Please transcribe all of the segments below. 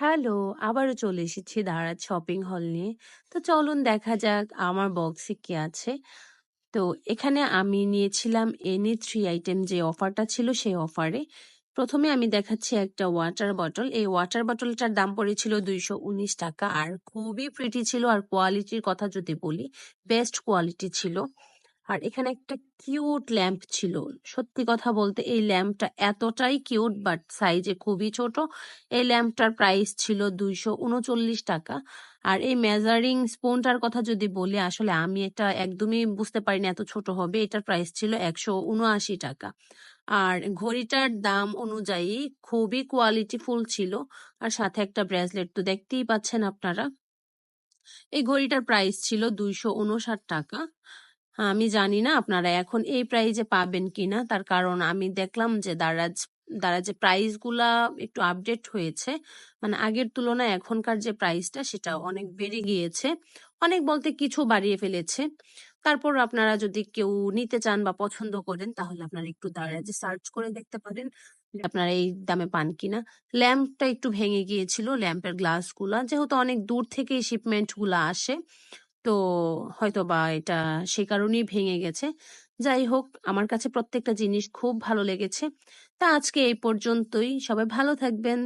Hello! আবারও চলে এসেছি দারাজ শপিং হল নিয়ে। তো চলুন দেখা যাক আমার বক্সে কি আছে। তো এখানে আমি নিয়েছিলাম এনি 3 আইটেম যে অফারটা ছিল সেই অফারে। প্রথমে আমি দেখাচ্ছি একটা ওয়াটার বটল। এই ওয়াটার বটলটার দাম পড়েছিল ৳২১৯ আর খুবই প্রিটি ছিল আর কোয়ালিটির কথা যদি বলি, বেস্ট কোয়ালিটি ছিল। আর এখানে একটা কিউট ল্যাম্প ছিল। সত্যি কথা বলতে এই ল্যাম্পটা এতটাই কিউট বাট সাইজে খুবই ছোট। এই ল্যাম্পটার প্রাইস ছিল ৳২৩৯ আর এই মেজারিং স্পুনটার কথা যদি বলি, আসলে আমি এটা একদমই বুঝতে পারিনি এত ছোট হবে। এটার প্রাইস ছিল ৳১৭৯ আর ঘড়িটার দাম অনুযায়ী খুবই কোয়ালিটিফুল ছিল আর সাথে একটা ব্রেসলেট তো দেখতেই পাচ্ছেন আপনারা। এই ঘড়িটার প্রাইস ছিল ৳২৫৯ আমি জানি না আপনারা এখন এই প্রাইজে পাবেন কিনা। তার কারণ আমি দেখলাম যে দারাজ, দারাজে প্রাইসগুলা একটু আপডেট হয়েছে। মানে আগের তুলনায় এখনকার যে প্রাইসটা সেটা অনেক বেড়ে গিয়েছে। অনেক বলতে কিছু বাড়িয়ে ফেলেছে। তারপর আপনারা যদি কেউ নিতে চান বা পছন্দ করেন, তাহলে আপনারা একটু দারাজে সার্চ করে দেখতে পারেন যে আপনারা এই দামে পান কিনা। ল্যাম্পটা একটু ভেঙে গিয়েছিল, ল্যাম্পের গ্লাসগুলা যেহেতু অনেক দূর থেকে শিপমেন্টগুলা আসে তো হয়তো বা এটা সে কারণেই ভেঙে গেছে। যাই হোক, আমার কাছে প্রত্যেকটা জিনিস খুব ভালো লেগেছে। তা আজকে এই পর্যন্তই। সবাই ভালো থাকবেন।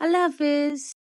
আল্লাহ হাফেজ।